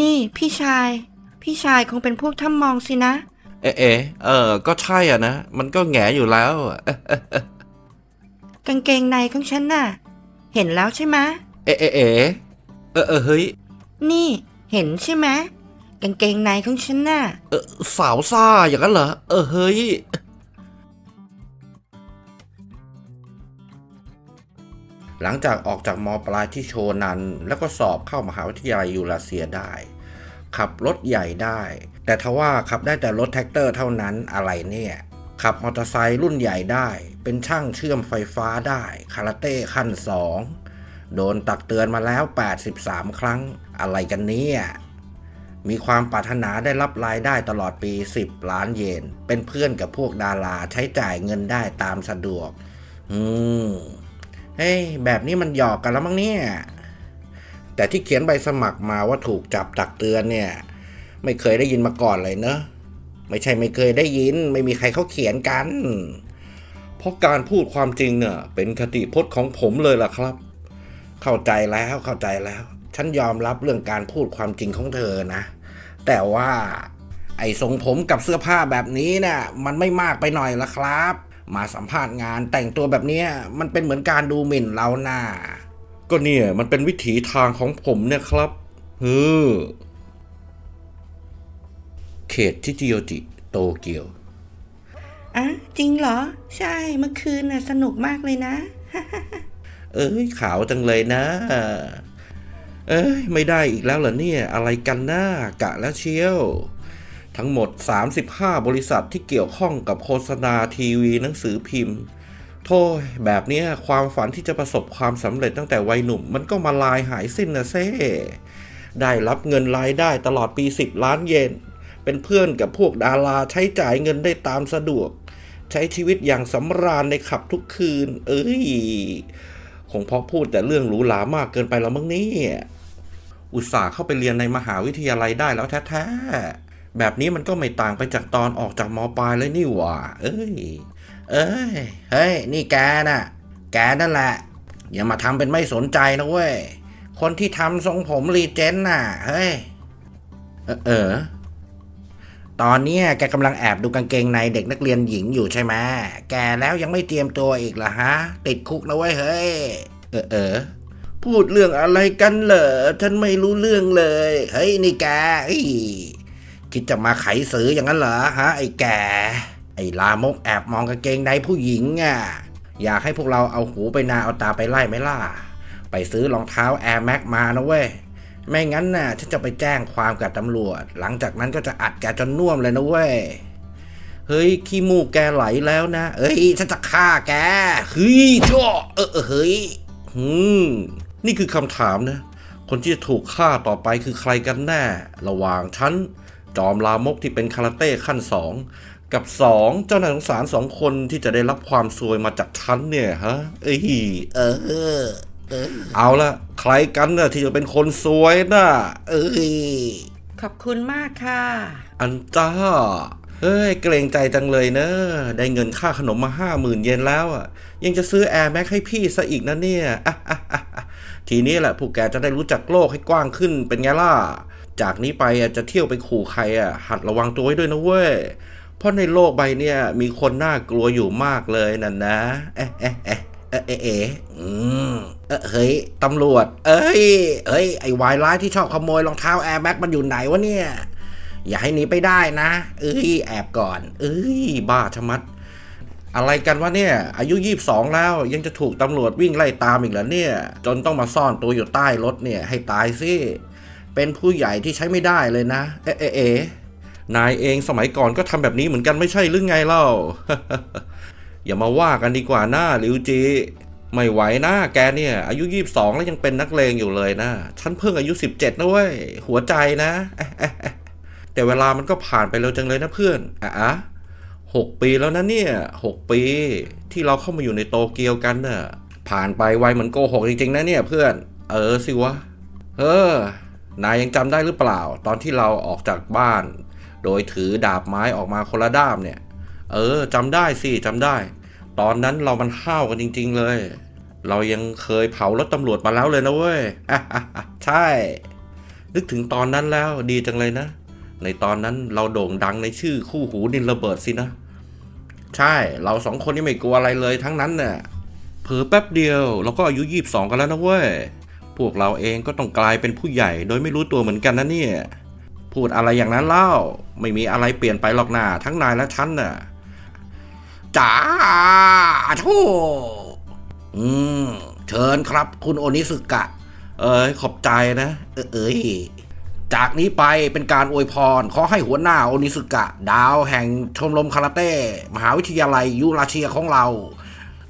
นี่พี่ชาย พี่ชายคงเป็นพวกถ้ำมองสินะ เอะเอะเออ ก็ใช่อะนะ มันก็แหงอยู่แล้วอะเอ๊ะกางเกงในของฉันน่ะ เห็นแล้วใช่ไหมะ เอะเอะเอะเออเออเฮ้ย นี่เห็นใช่ไหมะกางเกงในของฉันน่ะ เออสาวซ่าอย่างนั้นเหรอ เออเฮ้ย หลังจากออกจากมปลายที่โชนัน แล้วก็สอบเข้ามหาวิทยาลัยยูราเซียได้ ขับรถใหญ่ได้ แต่ทว่าขับได้แต่รถแท็กเตอร์เท่านั้นอะไรเนี่ย ขับมอเตอร์ไซค์รุ่นใหญ่ได้ เป็นช่างเชื่อมไฟฟ้าได้ คาราเต้ขั้นสองโดนตักเตือนมาแล้ว 83 ครั้งอะไรกันเนี่ยมีความปรารถนาได้รับรายได้ตลอดปี 10 ล้านเยน เป็นเพื่อนกับพวกดาราใช้จ่ายเงินได้ตามสะดวก อืม เฮ้ยแบบนี้มันหยอกกันแล้วมั้งเนี่ย แต่ที่เขียนใบสมัครมาว่าถูกจับตักเตือนเนี่ย ไม่เคยได้ยินมาก่อนเลยเนอะไม่ใช่ไม่เคยได้ยิน ไม่มีใครเขาเขียนกัน เพราะการพูดความจริงเนี่ยเป็นคติพจน์ของผมเลยล่ะครับ เข้าใจแล้วเข้าใจแล้ว ฉันยอมรับเรื่องการพูดความจริงของเธอนะ แต่ว่า ไอ้ทรงผมกับเสื้อผ้าแบบนี้เนี่ยมันไม่มากไปหน่อยละครับ มาสัมภาษณ์งานแต่งตัวแบบเนี้ยมันเป็นเหมือนการดูหมิ่นเราหน้า ก็เนี่ยมันเป็นวิถีทางของผมเนี่ยครับเออเขตทิจิโยจิโตเกียวอะจริงเหรอ ใช่เมื่อคืนน่ะสนุกมากเลยนะ เอ้ยขาวจังเลยนะ เอ้ยไม่ได้อีกแล้วเหรอเนี่ย อะไรกันนะกะแล้วเชียว ทั้งหมด 35 บริษัทที่เกี่ยวข้องกับโฆษณาทีวีหนังสือพิมพ์ โทษแบบนี้ความฝันที่จะประสบความสำเร็จตั้งแต่วัยหนุ่ม มันก็มาลายหายสิ้นนะเซ่ได้รับเงินรายได้ตลอดปี 10 ล้านเยน เป็นเพื่อนกับพวกดาราใช้จ่ายเงินได้ตามสะดวก ใช้ชีวิตอย่างสำราญในขับทุกคืน เอ้ย คงเพราะพูดแต่เรื่องหรูหรามากเกินไปแล้วมั้งนี่ อุตส่าห์เข้าไปเรียนในมหาวิทยาลัยได้แล้วแท้ๆ แบบนี้มันก็ไม่ต่างไปจากตอนออกจากมอปลายเลยนี่หว่า เอ้ย เอ้ย เฮ้ย นี่แกน่ะ แกนั่นแหละ อย่ามาทำเป็นไม่สนใจนะเว้ย คนที่ทำทรงผมรีเจนน่ะ เฮ้ย เออ ตอนนี้แกกำลังแอบดูกางเกงในเด็กนักเรียนหญิงอยู่ใช่ไหม แกแล้วยังไม่เตรียมตัวอีกเหรอฮะ ติดคุกนะเว้ย เฮ้ย เออเออพูดเรื่องอะไรกันเหรอ ฉันไม่รู้เรื่องเลย เฮ้ย นี่แกเฮ้ย คิดจะมาไขสืออย่างนั้นเหรอฮะไอ้แก่ ไอ้ลามกแอบมองกางเกงในผู้หญิงอะอยากให้พวกเราเอาหูไปนาเอาตาไปไล่ไหมล่ะ ไปซื้อรองเท้า Air Max มานะเว้ย ไม่งั้นน่ะฉันจะไปแจ้งความกับตำรวจ หลังจากนั้นก็จะอัดแกจนน่วมเลยนะเว้ย เฮ้ย ขี้มูกแกไหลแล้วนะ เอ้ย ฉันจะฆ่าแก เฮ้ยจ้อเออเออเฮ้ยอืมนี่คือคำถามนะ คนที่จะถูกฆ่าต่อไปคือใครกันแน่ ระหว่างฉัน จอมลามกที่เป็นคาราเต้ขั้นสองกับสองเจ้านายสงสารสองคนที่จะได้รับความซวยมาจากฉันเนี่ยฮะเอ้ยเออเออเอาละใครกันน่ะที่จะเป็นคนซวยน่ะเอ้ยขอบคุณมากค่ะ อันจ้าเฮ้ยเกรงใจจังเลยเนอะได้เงินค่าขนมมาห้าหมื่นเยนแล้วอะ ยังจะซื้อแอร์แม็กให้พี่ซะอีกนะเนี่ยอะอะอะอะทีนี้แหละ พวกแกจะได้รู้จักโลกให้กว้างขึ้นเป็นไงล่ะ จากนี้ไปจะเที่ยวไปขู่ใครอะหัดระวังตัวไว้ด้วยนะเว้ย เพราะในโลกใบเนี่ยมีคนน่ากลัวอยู่มากเลยนั่นนะ เอ๊ะเอ๊ะเอ๊ะเอ๊ะเอ๊ะเอ๊ะอืมเออเฮ้ยตำรวจ เอ้ยเฮ้ย ไอ้วายร้ายที่ชอบขโมยรองเท้าแอร์แม็กมันอยู่ไหนวะเนี่ย อย่าให้หนีไปได้นะ เอ้ย แอบก่อน เอ้ย บ้าชะมัด อะไรกันวะเนี่ย อายุยี่บสองแล้วยังจะถูกตำรวจวิ่งไล่ตามอีกเหรอเนี่ย จนต้องมาซ่อนตัวอยู่ใต้รถเนี่ย ให้ตายสิ เป็นผู้ใหญ่ที่ใช้ไม่ได้เลยนะ เอ๊ะเอ๊ะเอนายเองสมัยก่อนก็ทำแบบนี้เหมือนกันไม่ใช่หรือไงเล่า อย่ามาว่ากันดีกว่าหน้าลิวจีไม่ไหวนะแกเนี่ย อายุยี่บสองแล้วยังเป็นนักเลงอยู่เลยนะ ฉันเพิ่งอายุสิบเจ็ดนะเว้ย หัวใจนะ แต่เวลามันก็ผ่านไปเร็วจังเลยนะเพื่อนอะหกปีแล้วนะเนี่ยหกปี ที่เราเข้ามาอยู่ในโตเกียวกันเน่ะผ่านไปไวเหมือนโกหกจริงๆนะเนี่ยเพื่อน เออสิวะ เออ นายยังจำได้หรือเปล่า ตอนที่เราออกจากบ้าน โดยถือดาบไม้ออกมาคนละด้ามเนี่ย เออจำได้สิจำได้ ตอนนั้นเรามันห้าวกันจริง ๆ เลย เรายังเคยเผารถตำรวจมาแล้วเลยนะเว้ยใช่ นึกถึงตอนนั้นแล้วดีจังเลยนะ ในตอนนั้นเราโด่งดังในชื่อคู่หูดินระเบิดสินะ ใช่เราสองคนนี่ไม่กลัวอะไรเลยทั้งนั้นน่ะเผลอแป๊บเดียวเราก็อายุยี่บสองกันแล้วนะเว้ย พวกเราเองก็ต้องกลายเป็นผู้ใหญ่โดยไม่รู้ตัวเหมือนกันนะเนี่ย พูดอะไรอย่างนั้นเล่า ไม่มีอะไรเปลี่ยนไปหรอกนาทั้งนายและฉันน่ะจ้าโธ่อืม เชิญครับ คุณโอนิสึกะ เอ้ยขอบใจนะเออเอ้ยจากนี้ไปเป็นการอวยพร ขอให้หัวหน้าโอนิสึกะ ดาวแห่งชมรมคาราเต้ มหาวิทยาลัยยูราเชียของเรา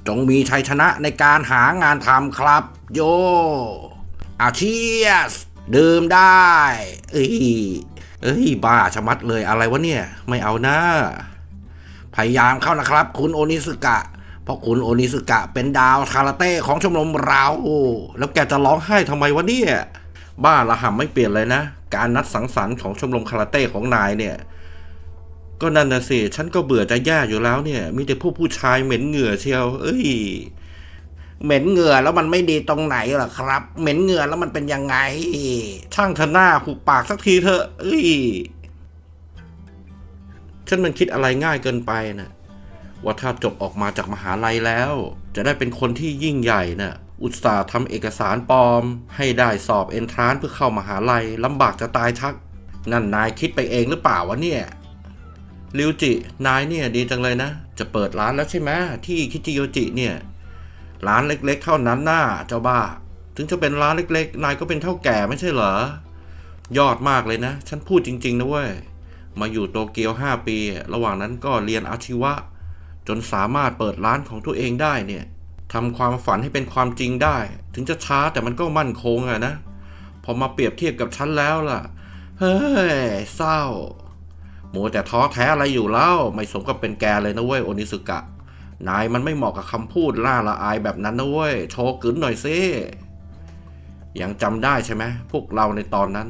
จงมีชัยชนะในการหางานทำครับ โย อาเชียสดื่มได้ เอ้ย เอ้ย บ้าชะมัดเลยอะไรวะเนี่ย ไม่เอานะ พยายามเข้านะครับ คุณโอนิสึกะ เพราะคุณโอนิสึกะเป็นดาวคาราเต้ของชมรมเราแล้วแกจะร้องไห้ทำไมวะเนี่ย บ้าละหำไม่เปลี่ยนเลยนะ การนัดสังสรรค์ของชมรมคาราเต้ของนายเนี่ยก็นั่นนะสิ ฉันก็เบื่อจะแย่อยู่แล้วเนี่ย มีแต่ผู้ผู้ชายเหม็นเหงื่อเชียว เอ้ย เหม็นเหงื่อแล้วมันไม่ดีตรงไหนล่ะครับ เหม็นเหงื่อแล้วมันเป็นยังไง ช่างเธอหน้าหุบปากสักทีเถอะเอ้ยฉันมันคิดอะไรง่ายเกินไปนะว่าถ้าจบออกมาจากมหาลัยแล้ว จะได้เป็นคนที่ยิ่งใหญ่นะอุตส่าห์ทำเอกสารปลอม ให้ได้สอบเอนทรานซ์เพื่อเข้ามหาลัยลำบากจะตายชัก นั่นนายคิดไปเองหรือเปล่าวะเนี่ยริวจิ นายเนี่ยดีจังเลยนะ จะเปิดร้านแล้วใช่ไหมที่คิจิโยจิเนี่ย ร้านเล็กๆเท่านั้นน่าเจ้าบ้า ถึงจะเป็นร้านเล็กๆ นายก็เป็นเท่าแก่ไม่ใช่เหรอ ยอดมากเลยนะ ฉันพูดจริง ๆ นะเว้ย มาอยู่โตเกียว 5 ปี ระหว่างนั้นก็เรียนอาชีวะ จนสามารถเปิดร้านของตัวเองได้เนี่ยทำความฝันให้เป็นความจริงได้ ถึงจะช้าแต่มันก็มั่นคงอะนะ พอมาเปรียบเทียบกับฉันแล้วล่ะ เฮ้ยเศร้ามัวแต่ท้อแท้อะไรอยู่แล้วไม่สมกับเป็นแกเลยนะเว้ยโอนิสุกะ นายมันไม่เหมาะกับคำพูดล่าละอายแบบนั้นนะเว้ย โชว์กึนหน่อยซิยังจำได้ใช่ไหมพวกเราในตอนนั้น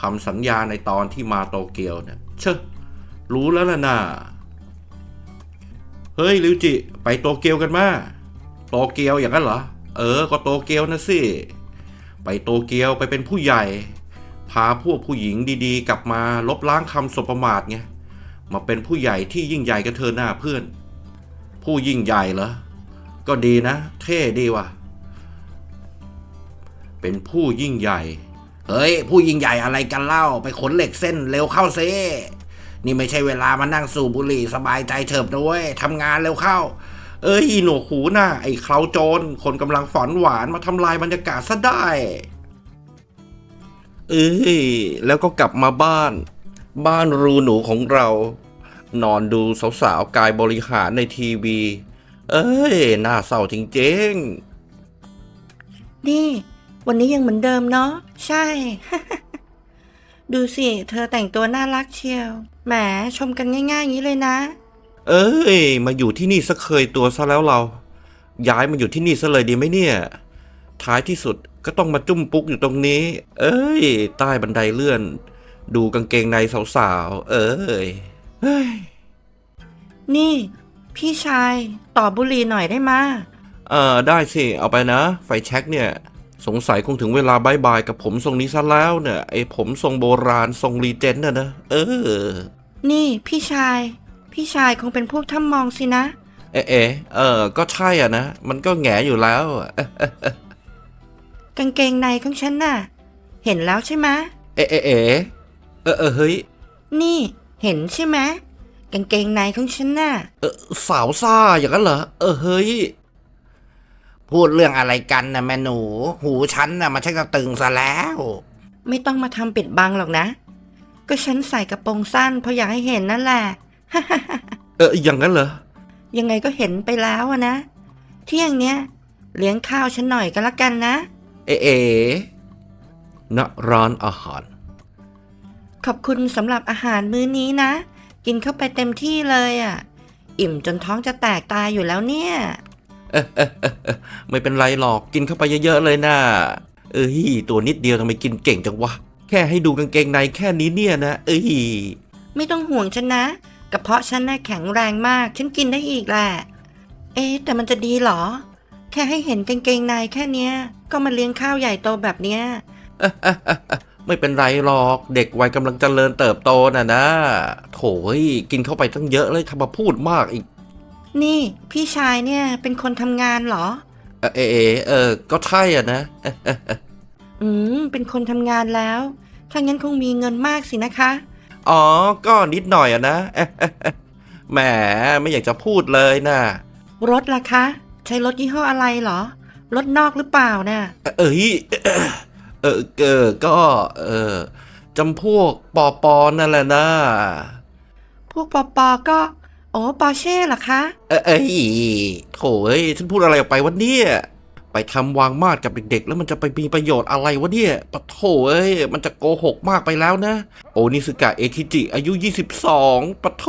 คำสัญญาในตอนที่มาโตเกียวเนี่ยเชอะรู้แล้วล่ะนะเฮ้ยลิวจิ ไปโตเกียวกันมาโตเกียวอย่างนั้นเหรอ เออ ก็โตเกียวนะสิ ไปโตเกียวไปเป็นผู้ใหญ่ พาพวกผู้หญิงดีๆ กลับมาลบล้างคำสบประมาทไง มาเป็นผู้ใหญ่ที่ยิ่งใหญ่กันเธอหน้าเพื่อน ผู้ยิ่งใหญ่เหรอ ก็ดีนะ เท่ดีว่ะ เป็นผู้ยิ่งใหญ่ เฮ้ย ผู้ยิ่งใหญ่อะไรกันเล่า ไปขนเหล็กเส้นเร็วเข้าเซนี่ไม่ใช่เวลามานั่งสูบบุหรี่สบายใจเฉิบด้วยทำงานเร็วเข้า เอ้ยหนวกหูน่ะไอ้เคราโจร คนกำลังฝันหวานมาทำลายบรรยากาศซะได้ เอ้ย แล้วก็กลับมาบ้าน บ้านรูหนูของเรา นอนดูสาวๆกายบริหารในทีวี เอ้ย น่าเศร้าจริงนี่ วันนี้ยังเหมือนเดิมเนาะ ใช่ ดูสิ เธอแต่งตัวน่ารักเชียว แหม ชมกันง่ายๆอย่างนี้เลยนะๆเอ้ย มาอยู่ที่นี่สักเคยตัวซะแล้วเรา ย้ายมาอยู่ที่นี่ซะเลยดีไหมเนี่ย ท้ายที่สุดก็ต้องมาจุ้มปุ๊กอยู่ตรงนี้ เอ้ย ใต้บันไดเลื่อน ดูกางเกงในสาวๆ เอ้ย เฮ้ย นี่ พี่ชายต่อบุหรี่หน่อยได้มาเออได้สิ เอาไปนะ ไฟแช็กเนี่ย สงสัยคงถึงเวลาบายบายกับผมทรงนี้ซะแล้วเนี่ยไอ้ผมทรงโบราณทรงรีเจนต์น่ะนะเออ นี่พี่ชาย พี่ชายคงเป็นพวกถ้ำมองสินะ เอ๊ะเอ๊ะเออ ก็ใช่อะนะ มันก็แหงอยู่แล้วอะเอ๊ะกางเกงในของฉันน่ะ เห็นแล้วใช่ไหมะ เอ๊ะเอ๊ะเอ๊ะเออเออเฮ้ย นี่ เห็นใช่ไหมะกางเกงในของฉันน่ะ เออสาวซ่าอย่างนั้นเหรอ เออเฮ้ย พูดเรื่องอะไรกันนะแม่หนู หูฉันน่ะมันชักจะตึงซะแล้ว ไม่ต้องมาทำปิดบังหรอกนะ ก็ฉันใส่กระโปรงสั้นเพราะอยากให้เห็นนั่นแหละ เอออย่างนั้นเหรอ ยังไงก็เห็นไปแล้วอะนะ เที่ยงเนี้ยเลี้ยงข้าวฉันหน่อยก็แล้วกันนะ เอ๊ะเอ๊ะณร้านอาหาร ขอบคุณสำหรับอาหารมื้อนี้นะ กินเข้าไปเต็มที่เลยอะ่ะ อิ่มจนท้องจะแตกตายอยู่แล้วเนี่ย ไม่เป็นไรหรอกกินเข้าไปเยอะๆเลยนะ เอ้ยตัวนิดเดียวทำไมกินเก่งจังวะ แค่ให้ดูกางเกงในแค่นี้เนี่ยนะ เอ้ยไม่ต้องห่วงฉันนะ กระเพาะฉันน่ะแข็งแรงมาก ฉันกินได้อีกแหละ เอ๊ะแต่มันจะดีเหรอ แค่ให้เห็นกางเกงในแค่เนี้ย ก็มาเลี้ยงข้าวใหญ่โตแบบเนี้ย ไม่เป็นไรหรอกเด็กวัยกำลังเจริญเติบโตน่ะนะ โถยกินเข้าไปตั้งเยอะเลยทำมาพูดมากอีก นี่พี่ชายเนี่ยเป็นคนทำงานเหรอเออเออเออเออ ก็ใช่อะนะ อืม เป็นคนทำงานแล้ว ถ้างั้นคงมีเงินมากสินะคะ อ๋อ ก็นิดหน่อยอะนะ แหมไม่อยากจะพูดเลยนะรถล่ะคะ ใช้รถยี่ห้ออะไรเหรอ รถนอกหรือเปล่าน่ะ เอ้ยเออเออก็เออจำพวกปอปอนั่นแหละนะ พวกปอปอก็โอ้ปอเช่เหรอคะ เอ้ยเอ้ยโถเอ้ยฉันพูดอะไรออกไปวะเนี่ย ไปทำวางมาดกับเด็กๆ แล้วมันจะไปมีประโยชน์อะไรวะเนี่ยปะโถเอ้ยมันจะโกหกมากไปแล้วนะ โอนิสกะเอคิจิ อายุ 22ปะโถ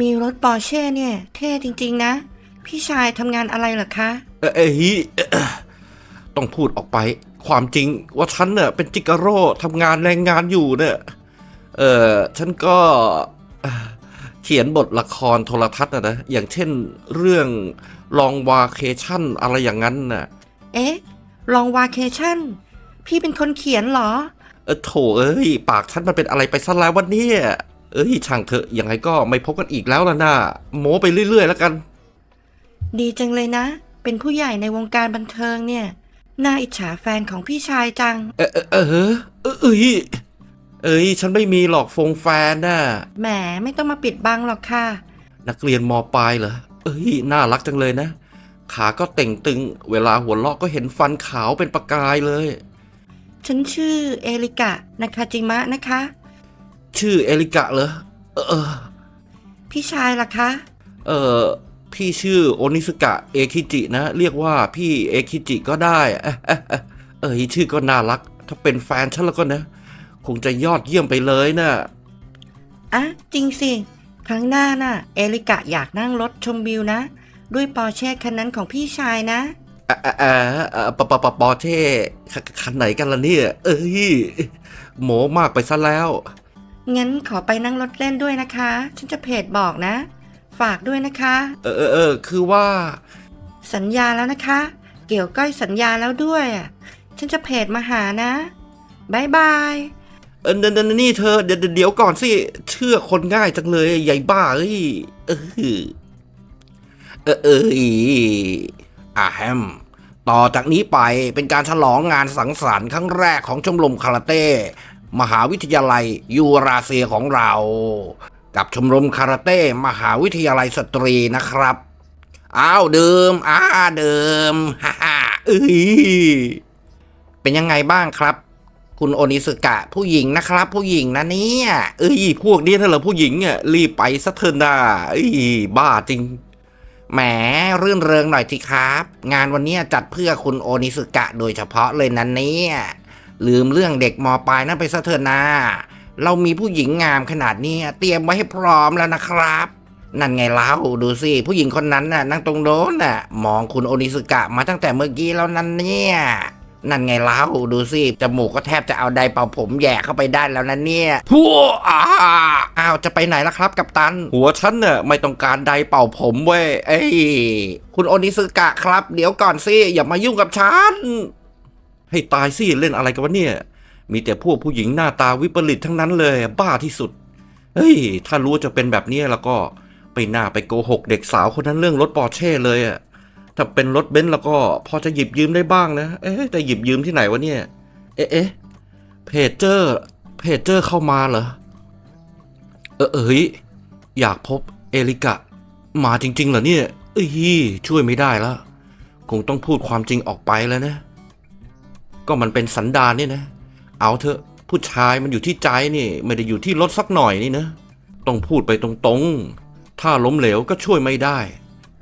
มีรถปอเช่เนี่ย เท่จริง ๆ นะ พี่ชายทำงานอะไรเหรอคะ เอ้ยเอ้ยต้องพูดออกไป ความจริงว่าฉันเน่ะเป็นจิกาโร่ทำงานแรงงานอยู่เนี่ยเออฉันก็เอ่อเขียนบทละครโทรทัศน์นะนะอย่างเช่นเรื่องลองวาเคชั่นอะไรอย่างนั้นน่ะ เอ๊ะ ลองวาเคชั่น พี่เป็นคนเขียนเหรอ เออโถเอ้ย ปากฉันมันเป็นอะไรไปซะแล้ววันนี้เอ้ย ช่างเถอะยังไงก็ไม่พบกันอีกแล้วล่ะนะโม้ไปเรื่อย ๆ แล้วกัน ดีจังเลยนะ เป็นผู้ใหญ่ในวงการบันเทิงเนี่ย น่าอิจฉาแฟนของพี่ชายจัง เออเออเออเออเอ้ยเอ้ย ฉันไม่มีหรอกฟงแฟนน่ะ แหมไม่ต้องมาปิดบังหรอกค่ะ นักเรียนมปลายเหรอ เอ้ย น่ารักจังเลยนะ ขาก็เต่งตึง เวลาหัวเราะก็เห็นฟันขาวเป็นประกายเลย ฉันชื่อเอริกะนาคาจิมะนะคะ ชื่อเอริกะเหรอ เออเออพี่ชายล่ะคะ เออ พี่ชื่อโอนิสกะเอคิจินะ เรียกว่าพี่เอคิจิก็ได้เอ้ยเอ้ยเอ้ยเอ้ยชื่อก็น่ารัก ถ้าเป็นแฟนฉันแล้วก็นะ คงจะยอดเยี่ยมไปเลยนะอะจริงสิ ครั้งหน้าน่ะ เอริกะอยากนั่งรถชมวิวนะ ด้วยปอร์เช่คันนั้นของพี่ชายนะอะอะอะอะปะปะปะปอเท่ขคันไหนกันล่ะเนี่ย เอ้ยโหมมากไปซะแล้วงั้นขอไปนั่งรถเล่นด้วยนะคะ ฉันจะเพจบอกนะ ฝากด้วยนะคะ เออเออเออคือว่า สัญญาแล้วนะคะ เกี่ยวก้อยสัญญาแล้วด้วยอะฉันจะเพจมาหานะบายบาย เออเดี๋ยวเดี๋ยวนี่เธอเดี๋ยวเดี๋ยวเดี๋ยวก่อนสิเชื่อคนง่ายจังเลยใหญ่บ้าเอ้ยเออเออเอออีอาแฮม ต่อจากนี้ไปเป็นการฉลองงานสังสรรค์ครั้งแรกของชมรมคาราเต้ มหาวิทยาลัยยูราเซียของเรา กับชมรมคาราเต้มหาวิทยาลัยสตรีนะครับอ้าวเดื่มอ้าเดื่มฮ่าฮ่าเอ้ยเป็นยังไงบ้างครับ คุณโอนิสกะผู้หญิงนะครับ ผู้หญิงนะเนี่ยเอ้ยพวกนี้ถ้าเรอผู้หญิงอะรีบไปซะเถอะนะเอ้ยบ้าจริงแหมรื่นเริงหน่อยสิครับ งานวันนี้จัดเพื่อคุณโอนิสกะโดยเฉพาะเลยนะเนี่ยลืมเรื่องเด็กมปลายนั่นไปซะเถอะนะ เรามีผู้หญิงงามขนาดนี้เตรียมไว้ให้พร้อมแล้วนะครับ นั่นไงเล่าดูสิ ผู้หญิงคนนั้นน่ะนั่งตรงโน้นน่ะ มองคุณโอนิสกะมาตั้งแต่เมื่อกี้แล้วนั่นเนี่ยนั่นไงเล่าดูสิจมูกก็แทบจะเอาไดเป่าผมแย่เข้าไปได้แล้วนะเนี่ยพัวอ้าอ้าวจะไปไหนล่ะครับ กับตัน หัวฉันน่ะไม่ต้องการไดเป่าผมเว้ยเอ้ยคุณโอนิสกะครับ เดี๋ยวก่อนสิอย่ามายุ่งกับฉัน ให้ตายสิเล่นอะไรกันวะเนี่ย มีแต่พวกผู้หญิงหน้าตาวิปริตทั้งนั้นเลย บ้าที่สุด เฮ้ย ถ้ารู้จะเป็นแบบนี้แล้วก็ไปหน้าไปโกหกเด็กสาวคนนั้นเรื่องรถปอร์เช่เลยอะถ้าเป็นรถเบนซ์แล้วก็พอจะหยิบยืมได้บ้างนะ เอ๊ะแต่หยิบยืมที่ไหนวะเนี่ย เอ๊ะเพจเจอร์เพจเจอร์เข้ามาเหรอ เออเอ้ยอยากพบเอลิกะ มาจริง ๆ เหรอเนี่ย เอ้ยช่วยไม่ได้แล้ว คงต้องพูดความจริงออกไปแล้วนะ ก็มันเป็นสันดานเนี่ยนะ เอาเถอะผู้ชายมันอยู่ที่ใจนี่ไม่ได้อยู่ที่รถสักหน่อยนี่นะ ต้องพูดไปตรงๆ ถ้าล้มเหลวก็ช่วยไม่ได้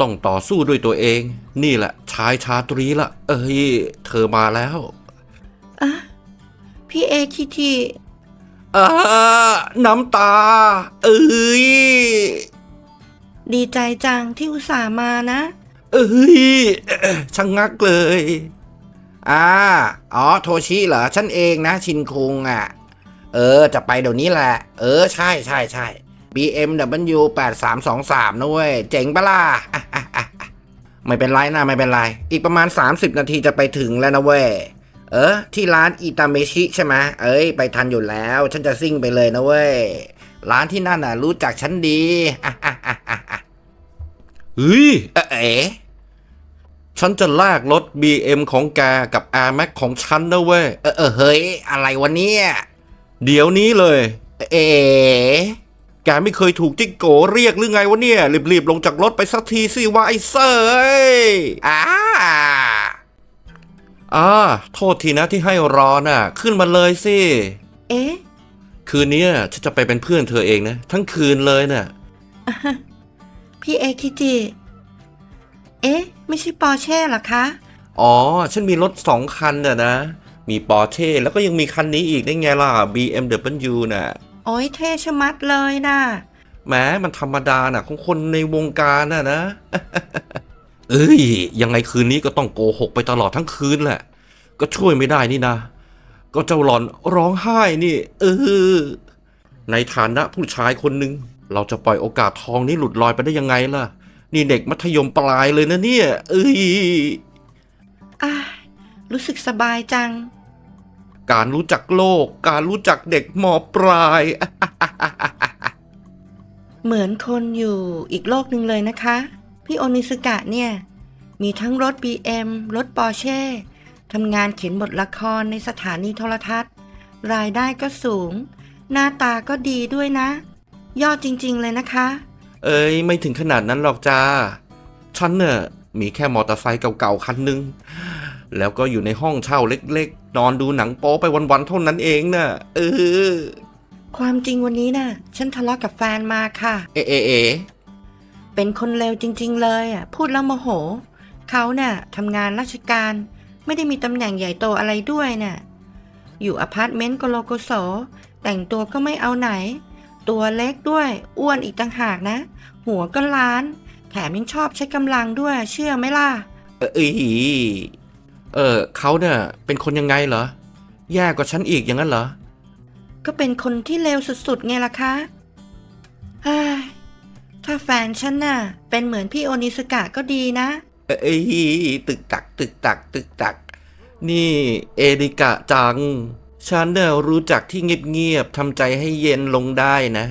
ต้องต่อสู้ด้วยตัวเอง นี่แหละชายชาตรีละเอ้ยเธอมาแล้วอะพี่เอคิทีอ่าน้ำตา เอ้ยดีใจจังที่อุตส่าห์มานะ เอ้ยช่างงักเลย อ่าอ๋อโทชิเหรอฉันเองนะ ชินคุงอะ เออ จะไปเดี๋ยวนี้แหละ เออ ใช่ใช่ใช่ BMW 8323นะเว้ย เจ๋งปะล่ะอะอะอะอะไม่เป็นไรนะไม่เป็นไร อีกประมาณ 30 นาทีจะไปถึงแล้วนะเว้ย เออ ที่ร้านอิตาเมชิใช่ไหมเอ้ย ไปทันอยู่แล้ว ฉันจะซิ่งไปเลยนะเว้ย ร้านที่นั่นน่ะ รู้จักฉันดีอะอะอะอะอะเฮ้ย เอะเอ๋ ฉันจะแลกรถ BM ของแกกับ Air Max ของฉันนะเว้ย เออเออเฮ้ย อะไรวะเนี่ย เดี๋ยวนี้เลย เอ๋แกไม่เคยถูกจิ๊กโกเรียกหรือไงวะเนี่ย รีบๆ ลงจากรถไปสักทีสิว่าไอ้เซอร์เอ้ยอ่าอ่าโทษทีนะที่ให้รอน่ะ ขึ้นมาเลยสิ เอ๊ะ คืนนี้ฉันจะไปเป็นเพื่อนเธอเองนะ ทั้งคืนเลยน่ะ พี่เอคิจิ เอ๊ะ ไม่ใช่ปอร์เช่เหรอคะ อ๋อ ฉันมีรถสองคันน่ะนะ มีปอร์เช่แล้วก็ยังมีคันนี้อีกได้ไงล่ะ BMW น่ะ โอ้ยเท่ชะมัดเลยน่ะ แหม้มันธรรมดาน่ะ ของคนในวงการน่ะนะ เอ้ย ยังไงคืนนี้ก็ต้องโกหกไปตลอดทั้งคืนแหละ ก็ช่วยไม่ได้นี่นะ ก็เจ้าหลอนร้องไห้นี่ เออ ในฐานะผู้ชายคนหนึ่งเราจะปล่อยโอกาสทองนี้หลุดลอยไปได้ยังไงล่ะ นี่เด็กมัธยมปลายเลยนะเนี่ย เอ้ย อ่ารู้สึกสบายจัง การรู้จักโลก การรู้จักเด็กมปลาย เหมือนคนอยู่อีกโลกหนึ่งเลยนะคะ พี่โอนิสกะเนี่ย มีทั้งรถ BM รถปอร์เช่ทำงานเขียนบทละครในสถานีโทรทัศน์ รายได้ก็สูง หน้าตาก็ดีด้วยนะ ยอดจริง ๆ เลยนะคะ เอ้ยไม่ถึงขนาดนั้นหรอกจ้า ฉันเนี่ยมีแค่มอเตอร์ไซค์เก่าๆคันหนึง แล้วก็อยู่ในห้องเช่าเล็กๆ นอนดูหนังโป๊ไปวันๆเท่านั้นเองน่ะ เออ ความจริงวันนี้น่ะ ฉันทะเลาะกับแฟนมาค่ะ เอะเอะเอะเป็นคนเลวจริง ๆ เลยอะพูดแล้วโมโห เขาน่ะทำงานราชการ ไม่ได้มีตำแหน่งใหญ่โตอะไรด้วยน่ะอยู่อพาร์ตเมนต์โกโลโกโสแต่งตัวก็ไม่เอาไหน ตัวเล็กด้วยอ้วนอีกต่างหากนะ หัวก็ล้าน แถมยังชอบใช้กำลังด้วยเชื่อไหมล่ะ เออเอยเออเขาเนี่ยเป็นคนยังไงเหรอ แย่กว่าฉันอีกอย่างนั้นเหรอ ก็เป็นคนที่เลวสุดๆไงล่ะคะเฮ้ยถ้าแฟนฉันน่ะ เป็นเหมือนพี่โอนิสกะก็ดีนะ เอ้ยตึกตัก ตึกตัก ตึกตัก นี่เอริกะจัง ฉันเนี่ยรู้จักที่เงียบๆทำใจให้เย็นลงได้นะ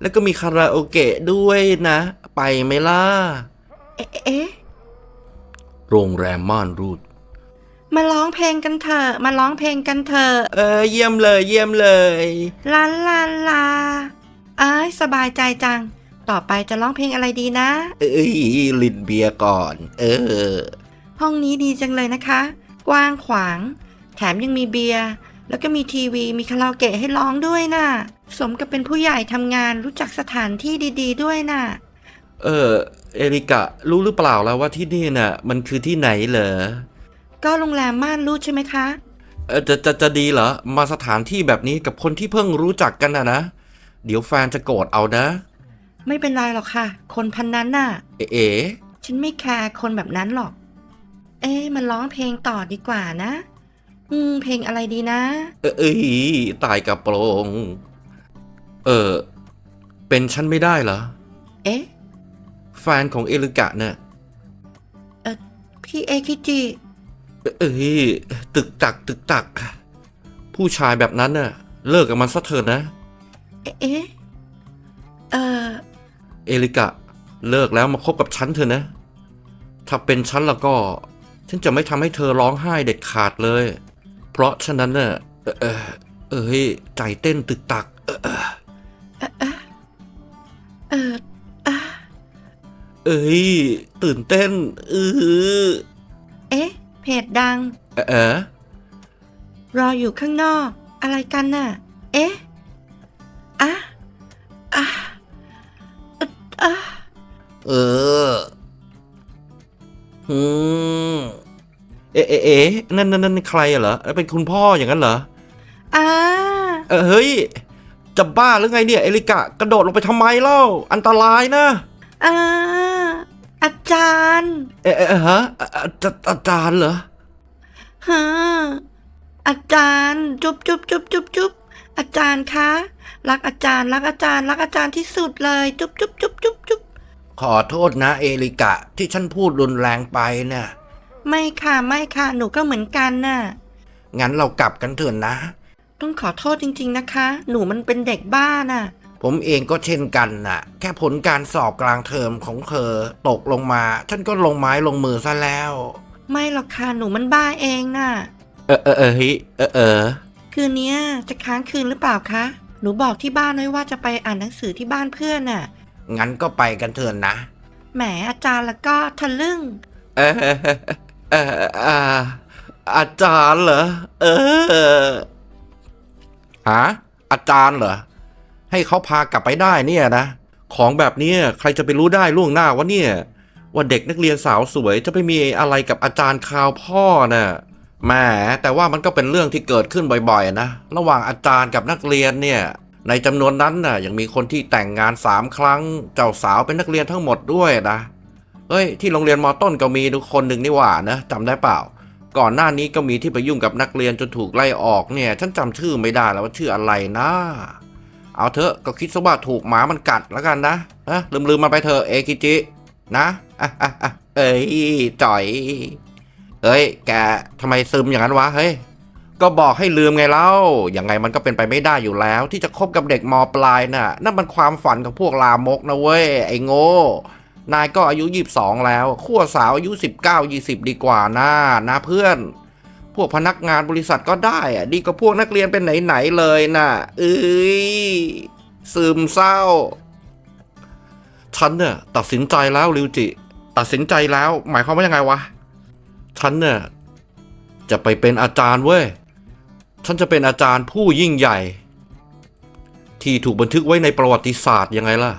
แล้วก็มีคาราโอเกะด้วยนะ ไปไหมล่ะ เอ๊ะเอ๊ะโรงแรมม่านรูด มาร้องเพลงกันเถอะ มาร้องเพลงกันเถอะเออ เยี่ยมเลยเยี่ยมเลยลาลาลาอ้ายสบายใจจัง ต่อไปจะร้องเพลงอะไรดีนะ เอ้ยลินเบียร์ก่อน เออ ห้องนี้ดีจังเลยนะคะ กว้างขวาง แถมยังมีเบียร์ แล้วก็มีทีวีมีคาราโอเกะให้ร้องด้วยน่ะ สมกับเป็นผู้ใหญ่ทำงานรู้จักสถานที่ดี ๆ ด้วยน่ะ เออ เอริกะ รู้หรือเปล่าแล้วว่าที่นี่น่ะ มันคือที่ไหนเหรอ ก็โรงแรมม่านรูดใช่ไหมคะ เออจะจะจะดีเหรอ มาสถานที่แบบนี้กับคนที่เพิ่งรู้จักกันนะนะ เดี๋ยวแฟนจะโกรธเอานะ ไม่เป็นไรหรอกค่ะ คนพันนั้นน่ะ เอ๋ฉันไม่แคร์คนแบบนั้นหรอก เอ๊ะมาร้องเพลงต่อดีกว่านะ อืม เพลงอะไรดีนะ เออเอ้ยตายกับโปรงเออ เป็นฉันไม่ได้เหรอ เอ๊ะ แฟนของเอริกะเนี่ยพี่เอคิจิ เอ้ยตึกตักตึกตัก ผู้ชายแบบนั้นน่ะ เลิกกับมันซะเถิดนะ เอ๊ะเอ๊ะเออเอริกะ เลิกแล้วมาคบกับฉันเถอะนะ ถ้าเป็นฉันแล้วก็ ฉันจะไม่ทำให้เธอร้องไห้เด็ดขาดเลย เพราะฉะนั้นน่ะเออเออเอ้ยใจเต้นตึกตัก เออเออเอออะเอ้ยตื่นเต้นเออเอ๊ะ เพจดังเออเออรออยู่ข้างนอก อะไรกันน่ะ เอ๊ะอะอะอะอะเอออื อ๊ะเอ๊ะเอ๊ะนั่นนั่นนั่นใครอะเหรอเป็นคุณพ่ออย่างนั้นเหรออ่าเออเฮ้ยจะบ้าหรือไงเนี่ยเอริกะกระโดดลงไปทำไมเล่า อันตรายนะอ่าอาจารย์ เอ๊ะเอ๊ะฮะอะอะจะอาจารย์เหรอฮะอาจารย์จุ๊บจุ๊บจุ๊บจุ๊บจุ๊บอาจารย์คะรักอาจารย์รักอาจารย์รักอาจารย์ที่สุดเลยจุ๊บจุ๊บจุ๊บจุ๊บจุ๊บขอโทษนะ เอริกะที่ฉันพูดรุนแรงไปเนี่ย ไม่ค่ะไม่ค่ะ หนูก็เหมือนกันน่ะ งั้นเรากลับกันเถอะนะ ต้องขอโทษจริง ๆนะคะ หนูมันเป็นเด็กบ้าน่ะ ผมเองก็เช่นกันน่ะ แค่ผลการสอบกลางเทอมของเธอตกลงมา ฉันก็ลงไม้ลงมือซะแล้ว ไม่หรอกค่ะ หนูมันบ้าเองน่ะ เออเออเออเฮ้ยเออเออ คืนเนี้ยจะค้างคืนหรือเปล่าคะ หนูบอกที่บ้านไว้ว่าจะไปอ่านหนังสือที่บ้านเพื่อนน่ะ งั้นก็ไปกันเถอะนะ แหมอาจารย์แล้วก็ทะลึ่ง เออ เออเอออ่าอาจารย์เหรอ เออฮะอาจารย์เหรอ ให้เขาพากลับไปได้เนี่ยนะ ของแบบเนี้ยใครจะไปรู้ได้ล่วงหน้าวะเนี่ย ว่าเด็กนักเรียนสาวสวยจะไปมีอะไรกับอาจารย์คาวพ่อน่ะแหมแต่ว่ามันก็เป็นเรื่องที่เกิดขึ้นบ่อยๆนะ ระหว่างอาจารย์กับนักเรียนเนี่ย ในจำนวนนั้นน่ะยังมีคนที่แต่งงานสามครั้ง เจ้าสาวเป็นนักเรียนทั้งหมดด้วยนะ เฮ้ยที่โรงเรียนมอต้นก็มีทุกคนหนึ่งนี่หว่านะจำได้เปล่า ก่อนหน้านี้ก็มีที่ไปยุ่งกับนักเรียนจนถูกไล่ออกเนี่ย ฉันจำชื่อไม่ได้แล้วว่าชื่ออะไรนะเอาเถอะก็คิดซะว่าถูกหมามันกัดแล้วกันนะนะลืมลืมๆมันไปเถอะเอกิจินะอะอะเอ้ยจ่อยเฮ้ย แกทำไมซึมอย่างนั้นวะเฮ้ยก็บอกให้ลืมไงเล่าอยังไงมันก็เป็นไปไม่ได้อยู่แล้ว ที่จะคบกับเด็กมปลายน่ะนั่นมันความฝันของพวกลามกนะเว้ยไอ้โง่ นายก็อายุยี่สิบสองแล้วขั้วสาวอายุสิบเก้ายี่สิบดีกว่านะนะเพื่อน พวกพนักงานบริษัทก็ได้อะดีกว่าพวกนักเรียนเป็นไหนๆเลยน่ะเอ้ยซึมเศร้า ฉันเนี่ยตัดสินใจแล้วริวจิ ตัดสินใจแล้ว หมายความว่ายังไงวะ ฉันเนี่ยจะไปเป็นอาจารย์เว้ย ฉันจะเป็นอาจารย์ผู้ยิ่งใหญ่ ที่ถูกบันทึกไว้ในประวัติศาสตร์ยังไงล่ะ